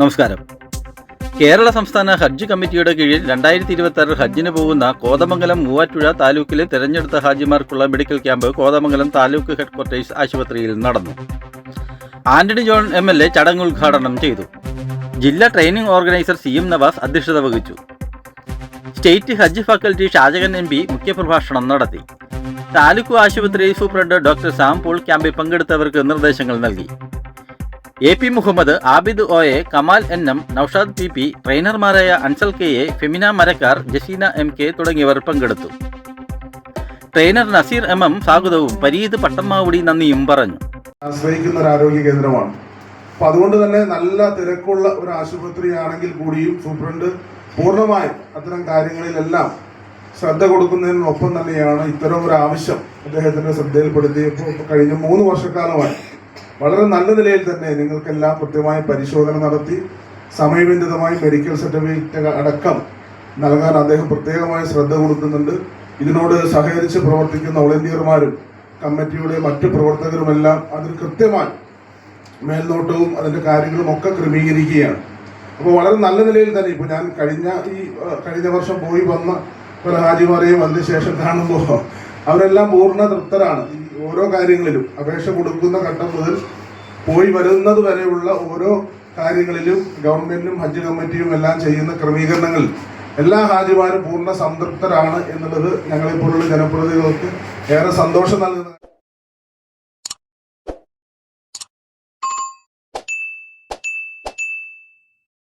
നമസ്കാരം. കേരള സംസ്ഥാന ഹജ്ജ് കമ്മിറ്റിയുടെ കീഴിൽ രണ്ടായിരത്തി ഇരുപത്തി ഹജ്ജിന് പോകുന്ന കോതമംഗലം മൂവാറ്റുഴ താലൂക്കിലെ തെരഞ്ഞെടുത്ത ഹാജിമാർക്കുള്ള medical camp Kothamangalam taluk headquarters ആശുപത്രിയിൽ നടന്നു. Antony John M L A ചടങ്ങ് ഉദ്ഘാടനം ചെയ്തു. ജില്ലാ training organiser C M Navas അധ്യക്ഷത വഹിച്ചു. സ്റ്റേറ്റ് ഹജ്ജ് ഫാക്കൽറ്റി ഷാജകൻ എം പി മുഖ്യപ്രഭാഷണം നടത്തി. താലൂക്ക് ആശുപത്രി സൂപ്രണ്ട് ഡോക്ടർ സാം പോൾ ക്യാമ്പിൽ പങ്കെടുത്തവർക്ക് നിർദ്ദേശങ്ങൾ നൽകി. A P Muhammad Abid O A Kamal N M Naushad P P ട്രെയിനർമാരായ Ansal K A Femina Marakkar Jaseena M K തുടങ്ങിയവർ പങ്കെടുത്തു. ട്രെയിനർ നസീർ എം എം സ്വാഗതവും പരീത് പട്ടമ്മാവുടി നന്ദിയും പറഞ്ഞു. ആശ്രയിക്കുന്ന ഒരു ആരോഗ്യ കേന്ദ്രമാണ്. അപ്പൊ അതുകൊണ്ട് തന്നെ നല്ല തിരക്കുള്ള ഒരു ആശുപത്രിയാണെങ്കിൽ കൂടിയും സൂപ്രണ്ട് പൂർണമായും അത്തരം കാര്യങ്ങളിലെല്ലാം ശ്രദ്ധ കൊടുക്കുന്നതിനൊപ്പം തന്നെയാണ് ഇത്തരം ഒരു ആവശ്യം അദ്ദേഹത്തിന്റെ ശ്രദ്ധയിൽപ്പെടുത്തി കഴിഞ്ഞ മൂന്ന് വർഷക്കാലമായി. വളരെ നല്ല നിലയിൽ തന്നെ നിങ്ങൾക്കെല്ലാം കൃത്യമായ പരിശോധന നടത്തി സമയബന്ധിതമായി മെഡിക്കൽ സർട്ടിഫിക്കറ്റ് അടക്കം നൽകാൻ അദ്ദേഹം പ്രത്യേകമായ ശ്രദ്ധ കൊടുക്കുന്നുണ്ട്. ഇതിനോട് സഹകരിച്ച് പ്രവർത്തിക്കുന്ന വളണ്ടിയർമാരും കമ്മിറ്റിയുടെ മറ്റു പ്രവർത്തകരുമെല്ലാം അതിന് കൃത്യമായി മേൽനോട്ടവും അതിന്റെ കാര്യങ്ങളും ഒക്കെ ക്രമീകരിക്കുകയാണ്. അപ്പോൾ വളരെ നല്ല നിലയിൽ തന്നെ ഇപ്പോൾ ഞാൻ കഴിഞ്ഞ ഈ കഴിഞ്ഞ വർഷം പോയി വന്ന പല ഹാജിമാരെയും അതിനുശേഷം കാണുമ്പോൾ അവരെല്ലാം പൂർണ തൃപ്തരാണ് ഓരോ കാര്യങ്ങളിലും. അപേക്ഷ കൊടുക്കുന്ന ഘട്ടം മുതൽ പോയി വരുന്നത് വരെയുള്ള ഓരോ കാര്യങ്ങളിലും ഗവൺമെന്റും ഹജ്ജ് കമ്മിറ്റിയും എല്ലാം ചെയ്യുന്ന ക്രമീകരണങ്ങളിൽ എല്ലാ ഹാജിമാരും പൂർണ സംതൃപ്തരാണ് എന്നുള്ളത് ഞങ്ങളെപ്പോലുള്ള ജനപ്രതിനിധികൾക്ക് ഏറെ സന്തോഷം നൽകുന്ന